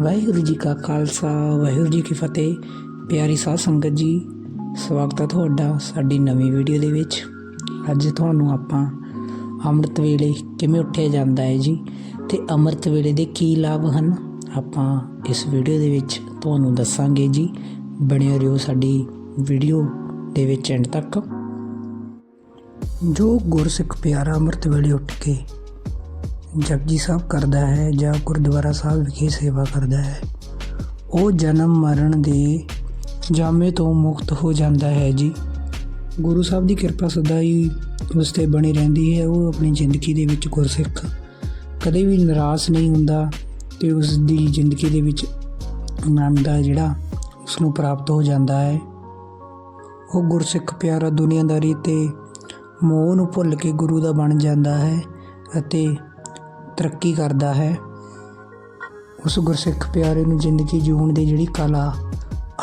ਵਾਹਿਗੁਰੂ ਜੀ ਕਾ ਖਾਲਸਾ, ਵਾਹਿਗੁਰੂ ਜੀ ਕੀ ਫਤਿਹ। ਪਿਆਰੀ ਸਾਧ ਸੰਗਤ ਜੀ, ਸਵਾਗਤ ਹੈ ਤੁਹਾਡਾ ਸਾਡੀ ਨਵੀਂ ਵੀਡੀਓ ਦੇ ਵਿੱਚ। ਅੱਜ ਤੁਹਾਨੂੰ ਆਪਾਂ ਅੰਮ੍ਰਿਤ ਵੇਲੇ ਕਿਵੇਂ ਉੱਠਿਆ ਜਾਂਦਾ ਹੈ ਜੀ ਤੇ ਅੰਮ੍ਰਿਤ ਵੇਲੇ ਦੇ ਕੀ ਲਾਭ ਹਨ, ਆਪਾਂ ਇਸ ਵੀਡੀਓ ਦੇ ਵਿੱਚ ਤੁਹਾਨੂੰ ਦੱਸਾਂਗੇ ਜੀ। ਬਣੇ ਰਹੋ ਸਾਡੀ ਵੀਡੀਓ ਦੇ ਵਿੱਚ ਐਂਡ ਤੱਕ। ਜੋ ਗੁਰਸਿੱਖ ਪਿਆਰਾ ਅੰਮ੍ਰਿਤ ਵੇਲੇ ਉੱਠ ਕੇ ਜਪਜੀ ਸਾਹਿਬ ਕਰਦਾ ਹੈ ਜਾਂ ਗੁਰਦੁਆਰਾ ਸਾਹਿਬ ਵਿਖੇ ਸੇਵਾ ਕਰਦਾ ਹੈ। ਉਹ ਜਨਮ ਮਰਨ ਦੇ ਜਾਮੇ ਤੋਂ ਮੁਕਤ ਹੋ ਜਾਂਦਾ ਹੈ ਜੀ। ਗੁਰੂ ਸਾਹਿਬ ਦੀ ਕਿਰਪਾ ਸਦਾ ਹੀ ਉਸ ਤੇ ਬਣੀ ਰਹਿੰਦੀ ਹੈ। ਉਹ ਆਪਣੀ ਜ਼ਿੰਦਗੀ ਦੇ ਵਿੱਚ ਗੁਰਸਿੱਖ ਕਦੇ ਵੀ ਨਿਰਾਸ਼ ਨਹੀਂ ਹੁੰਦਾ ਤੇ ਉਸ ਦੀ ਜ਼ਿੰਦਗੀ ਦੇ ਵਿੱਚ ਆਨੰਦ ਆ ਜਿਹੜਾ ਉਸ ਨੂੰ ਪ੍ਰਾਪਤ ਹੋ ਜਾਂਦਾ ਹੈ। ਉਹ ਗੁਰਸਿੱਖ ਪਿਆਰਾ ਦੁਨੀਆਦਾਰੀ ਤੇ ਮੋਹ ਨੂੰ ਭੁੱਲ ਕੇ ਗੁਰੂ ਦਾ ਬਣ ਜਾਂਦਾ ਹੈ ਅਤੇ ਤਰੱਕੀ ਕਰਦਾ ਹੈ। ਉਸ ਗੁਰਸਿੱਖ ਪਿਆਰੇ ਨੂੰ ਜ਼ਿੰਦਗੀ ਜਿਉਣ ਦੀ ਜਿਹੜੀ ਕਲਾ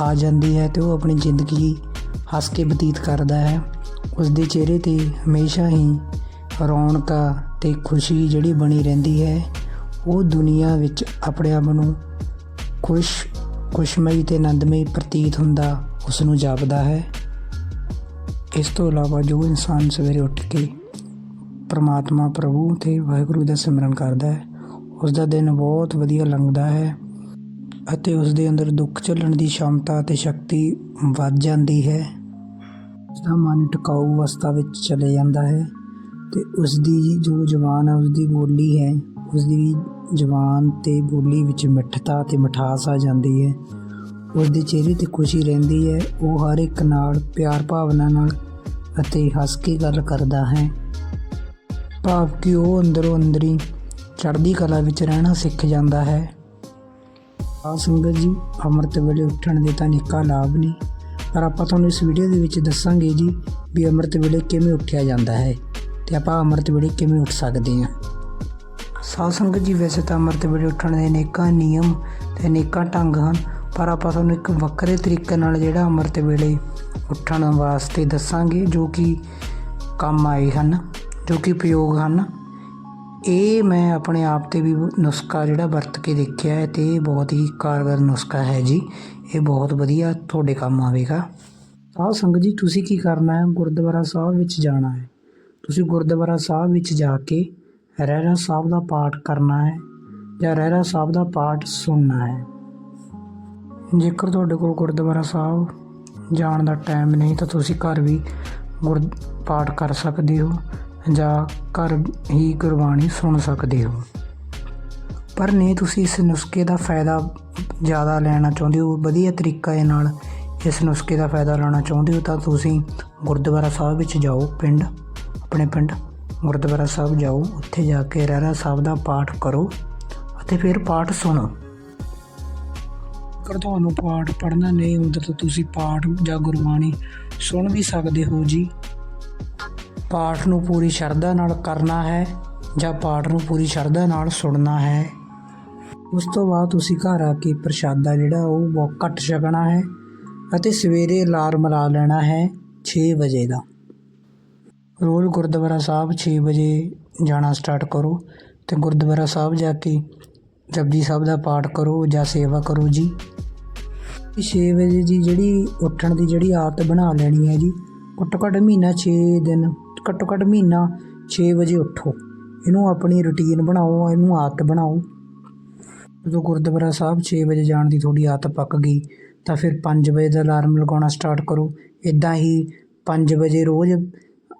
ਆ ਜਾਂਦੀ ਹੈ ਤੇ ਉਹ ਆਪਣੀ ਜ਼ਿੰਦਗੀ ਹੱਸ ਕੇ ਬਤੀਤ ਕਰਦਾ ਹੈ। ਉਸ ਦੇ ਚਿਹਰੇ ਤੇ ਹਮੇਸ਼ਾ ਹੀ ਰੌਣਕਾਂ ਤੇ ਖੁਸ਼ੀ ਜਿਹੜੀ ਬਣੀ ਰਹਿੰਦੀ ਹੈ। ਉਹ ਦੁਨੀਆ ਵਿੱਚ ਆਪਣੇ ਆਪ ਨੂੰ ਖੁਸ਼, ਖੁਸ਼ਮਈ ਤੇ ਆਨੰਦਮਈ ਪ੍ਰਤੀਤ ਹੁੰਦਾ ਉਸ ਨੂੰ ਜਾਪਦਾ ਹੈ। ਇਸ ਤੋਂ ਇਲਾਵਾ ਜੋ ਇਨਸਾਨ ਸਵੇਰੇ ਉੱਠ ਕੇ ਪਰਮਾਤਮਾ ਪ੍ਰਭੂ ਤੇ ਵਾਹਿਗੁਰੂ ਦਾ ਸਿਮਰਨ ਕਰਦਾ ਹੈ। ਉਸ ਦਾ ਦਿਨ ਬਹੁਤ ਵਧੀਆ ਲੰਘਦਾ ਹੈ ਅਤੇ ਉਸ ਦੇ ਅੰਦਰ ਦੁੱਖ ਝੱਲਣ ਦੀ ਸ਼ਮਤਾ ਅਤੇ ਸ਼ਕਤੀ ਵੱਧ ਜਾਂਦੀ ਹੈ। ਉਸ ਦਾ ਮਨ ਟਿਕਾਊ ਅਵਸਥਾ ਵਿੱਚ ਚਲੇ ਜਾਂਦਾ ਹੈ ਤੇ ਉਸ ਦੀ ਜੋ ਜ਼ੁਬਾਨ ਹੈ ਉਸ ਦੀ ਬੋਲੀ ਹੈ ਉਸ ਦੀ ਜ਼ੁਬਾਨ ਤੇ ਬੋਲੀ ਵਿੱਚ ਮਿੱਠਤਾ ਤੇ ਮਿਠਾਸ ਆ ਜਾਂਦੀ ਹੈ। ਉਸ ਦੇ ਚਿਹਰੇ ਤੇ ਖੁਸ਼ੀ ਰਹਿੰਦੀ ਹੈ, ਉਹ ਹਰ ਇੱਕ ਨਾਲ ਪਿਆਰ ਭਾਵਨਾ ਨਾਲ ਅਤੇ ਹੱਸ ਕੇ ਗੱਲ ਕਰਦਾ ਹੈ। ਭਾਵ ਕਿ ਉਹ ਅੰਦਰੋਂ ਅੰਦਰੀ ਚੜ੍ਹਦੀ ਕਲਾ ਵਿੱਚ ਰਹਿਣਾ ਸਿੱਖ ਜਾਂਦਾ ਹੈ। ਆ ਸੰਗਤ ਜੀ, ਅੰਮ੍ਰਿਤ ਵੇਲੇ ਉੱਠਣ ਦੇ ਤਾਂ ਨਿੱਕਾ ਲਾਭ ਨਹੀਂ, ਪਰ ਆਪਾਂ ਤੁਹਾਨੂੰ ਇਸ ਵੀਡੀਓ ਦੇ ਵਿੱਚ ਦੱਸਾਂਗੇ ਜੀ ਵੀ ਅੰਮ੍ਰਿਤ ਵੇਲੇ ਕਿਵੇਂ ਉੱਠਿਆ ਜਾਂਦਾ ਹੈ ਤੇ ਆਪਾਂ ਅੰਮ੍ਰਿਤ ਵੇਲੇ ਕਿਵੇਂ ਉੱਠ ਸਕਦੇ ਹਾਂ। ਸਾਧ ਸੰਗਤ ਜੀ, ਵੈਸੇ ਤਾਂ ਅੰਮ੍ਰਿਤ ਵੇਲੇ ਉੱਠਣ ਦੇ ਅਨੇਕਾਂ ਨਿਯਮ ਤੇ ਅਨੇਕਾਂ ਢੰਗ ਹਨ, ਪਰ ਆਪਾਂ ਤੁਹਾਨੂੰ ਇੱਕ ਵੱਖਰੇ ਤਰੀਕੇ ਨਾਲ ਜਿਹੜਾ ਅੰਮ੍ਰਿਤ ਵੇਲੇ ਉੱਠਣ ਵਾਸਤੇ ਦੱਸਾਂਗੇ ਜੋ ਕਿ ਕੰਮ ਆਏ ਹਨ। ਜੋ ਕਿ ਉਪਯੋਗ ਹਨ ਇਹ ਮੈਂ ਆਪਣੇ ਆਪ ਤੇ ਵੀ ਨੁਸਖਾ ਜਿਹੜਾ ਵਰਤ ਕੇ ਦੇਖਿਆ ਹੈ ਤੇ ਇਹ ਬਹੁਤ ਹੀ ਕਾਰਗਰ ਨੁਸਖਾ ਹੈ ਜੀ। ਇਹ ਬਹੁਤ ਵਧੀਆ ਤੁਹਾਡੇ ਕੰਮ ਆਵੇਗਾ। ਸਾਧ ਸੰਗਤ ਜੀ, ਤੁਸੀਂ ਕੀ ਕਰਨਾ ਹੈ? ਗੁਰਦੁਆਰਾ ਸਾਹਿਬ ਵਿੱਚ ਜਾਣਾ ਹੈ। ਤੁਸੀਂ ਗੁਰਦੁਆਰਾ ਸਾਹਿਬ ਵਿੱਚ ਜਾ ਕੇ ਰਹਿਰਾ ਸਾਹਿਬ ਦਾ ਪਾਠ ਕਰਨਾ ਹੈ ਜਾਂ ਰਹਿਰਾ ਸਾਹਿਬ ਦਾ ਪਾਠ ਸੁਣਨਾ ਹੈ। ਜੇਕਰ ਤੁਹਾਡੇ ਕੋਲ ਗੁਰਦੁਆਰਾ ਸਾਹਿਬ ਜਾਣ ਦਾ ਟਾਈਮ ਨਹੀਂ ਤਾਂ ਤੁਸੀਂ ਘਰ ਵੀ ਗੁਰ ਪਾਠ ਕਰ ਸਕਦੇ ਹੋ। ਜਾਂ ਘਰ ਹੀ ਗੁਰਬਾਣੀ ਸੁਣ ਸਕਦੇ ਹੋ। ਪਰ ਨਹੀਂ, ਤੁਸੀਂ ਇਸ ਨੁਸਖੇ ਦਾ ਫਾਇਦਾ ਜ਼ਿਆਦਾ ਲੈਣਾ ਚਾਹੁੰਦੇ ਹੋ, ਵਧੀਆ ਤਰੀਕੇ ਨਾਲ ਇਸ ਨੁਸਖੇ ਦਾ ਫਾਇਦਾ ਲੈਣਾ ਚਾਹੁੰਦੇ ਹੋ, ਤਾਂ ਤੁਸੀਂ ਗੁਰਦੁਆਰਾ ਸਾਹਿਬ ਵਿੱਚ ਜਾਓ, ਪਿੰਡ, ਆਪਣੇ ਪਿੰਡ ਗੁਰਦੁਆਰਾ ਸਾਹਿਬ ਜਾਓ, ਉੱਥੇ ਜਾ ਕੇ ਰਹਿਰਾ ਸਾਹਿਬ ਦਾ ਪਾਠ ਕਰੋ ਅਤੇ ਫਿਰ ਪਾਠ ਸੁਣੋ। ਅਗਰ ਤੁਹਾਨੂੰ ਪਾਠ ਪੜ੍ਹਨਾ ਨਹੀਂ ਹੁੰਦਾ ਤਾਂ ਤੁਸੀਂ ਪਾਠ ਜਾਂ ਗੁਰਬਾਣੀ ਸੁਣ ਵੀ ਸਕਦੇ ਹੋ ਜੀ। ਪਾਠ ਨੂੰ ਪੂਰੀ ਸ਼ਰਧਾ ਨਾਲ ਕਰਨਾ ਹੈ ਜਾਂ ਪਾਠ ਨੂੰ ਪੂਰੀ ਸ਼ਰਧਾ ਨਾਲ ਸੁਣਨਾ ਹੈ। ਉਸ ਤੋਂ ਬਾਅਦ ਤੁਸੀਂ ਘਰ ਆ ਕੇ ਪ੍ਰਸ਼ਾਦਾ ਜਿਹੜਾ ਉਹ ਬਹੁਤ ਘੱਟ ਛਕਣਾ ਹੈ ਅਤੇ ਸਵੇਰੇ ਅਲਾਰਮ ਲਾ ਲੈਣਾ ਹੈ 6 ਵਜੇ ਦਾ। ਰੋਜ਼ ਗੁਰਦੁਆਰਾ ਸਾਹਿਬ 6 ਵਜੇ ਜਾਣਾ ਸਟਾਰਟ ਕਰੋ ਤੇ ਗੁਰਦੁਆਰਾ ਸਾਹਿਬ ਜਾ ਕੇ ਜਪਜੀ ਸਾਹਿਬ ਦਾ ਪਾਠ ਕਰੋ ਜਾਂ ਸੇਵਾ ਕਰੋ ਜੀ। 6 ਵਜੇ ਦੀ ਜਿਹੜੀ ਉੱਠਣ ਦੀ ਜਿਹੜੀ ਆਦਤ ਬਣਾ ਲੈਣੀ ਹੈ ਜੀ, ਘੱਟੋ ਘੱਟ ਮਹੀਨਾ 6 ਦਿਨ ਘੱਟੋ ਘੱਟ ਮਹੀਨਾ 6 ਵਜੇ ਉੱਠੋ। ਇਹਨੂੰ ਆਪਣੀ ਰੁਟੀਨ ਬਣਾਓ, ਇਹਨੂੰ ਆਦਤ ਬਣਾਓ। ਜਦੋਂ ਗੁਰਦੁਆਰਾ ਸਾਹਿਬ 6 ਵਜੇ ਜਾਣ ਦੀ ਥੋੜੀ ਆਦਤ ਪੱਕ ਗਈ, ਤਾਂ ਫਿਰ 5 ਵਜੇ ਦਾ ਅਲਾਰਮ ਲਗਾਉਣਾ ਸਟਾਰਟ ਕਰੋ। ਇਦਾਂ ਹੀ 5 ਵਜੇ ਰੋਜ਼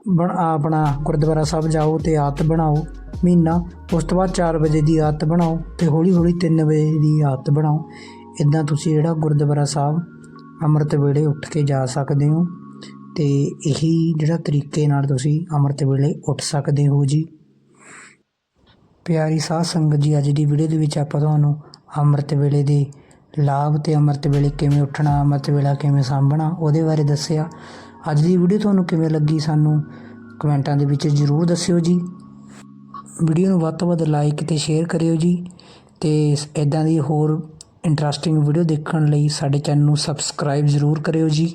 ਬਣ, ਆਪਣਾ ਗੁਰਦੁਆਰਾ ਸਾਹਿਬ ਜਾਓ ਤੇ ਆਦਤ ਬਣਾਓ। ਮਹੀਨਾ, ਉਸ ਤੋਂ ਬਾਅਦ 4 ਵਜੇ ਦੀ ਆਦਤ ਬਣਾਓ ਤੇ ਹੌਲੀ ਹੌਲੀ 3 ਵਜੇ ਦੀ ਆਦਤ ਬਣਾਓ। ਇਦਾਂ ਤੁਸੀਂ ਜਿਹੜਾ ਗੁਰਦੁਆਰਾ ਸਾਹਿਬ ਅੰਮ੍ਰਿਤ ਵੇਲੇ ਉੱਠ ਕੇ ਜਾ ਸਕਦੇ ਹੋ। ਅਤੇ ਇਹੀ ਜਿਹੜਾ ਤਰੀਕੇ ਨਾਲ ਤੁਸੀਂ ਅੰਮ੍ਰਿਤ ਵੇਲੇ ਉੱਠ ਸਕਦੇ ਹੋ ਜੀ। ਪਿਆਰੀ ਸਾਧ ਸੰਗਤ ਜੀ, ਅੱਜ ਦੀ ਵੀਡੀਓ ਦੇ ਵਿੱਚ ਆਪਾਂ ਤੁਹਾਨੂੰ ਅੰਮ੍ਰਿਤ ਵੇਲੇ ਦੇ ਲਾਭ ਤੇ ਅੰਮ੍ਰਿਤ ਵੇਲੇ ਕਿਵੇਂ ਉੱਠਣਾ, ਅੰਮ੍ਰਿਤ ਵੇਲਾ ਕਿਵੇਂ ਸਾਂਭਣਾ, ਉਹਦੇ ਬਾਰੇ ਦੱਸਿਆ। ਅੱਜ ਦੀ ਵੀਡੀਓ ਤੁਹਾਨੂੰ ਕਿਵੇਂ ਲੱਗੀ ਸਾਨੂੰ ਕਮੈਂਟਾਂ ਦੇ ਵਿੱਚ ਜ਼ਰੂਰ ਦੱਸਿਓ ਜੀ। ਵੀਡੀਓ ਨੂੰ ਵੱਧ ਤੋਂ ਵੱਧ ਲਾਈਕ ਤੇ ਸ਼ੇਅਰ ਕਰਿਓ ਜੀ ਤੇ ਇਦਾਂ ਦੀ ਹੋਰ ਇੰਟਰਸਟਿੰਗ ਵੀਡੀਓ ਦੇਖਣ ਲਈ ਸਾਡੇ ਚੈਨਲ ਨੂੰ ਸਬਸਕ੍ਰਾਈਬ ਜ਼ਰੂਰ ਕਰਿਓ ਜੀ।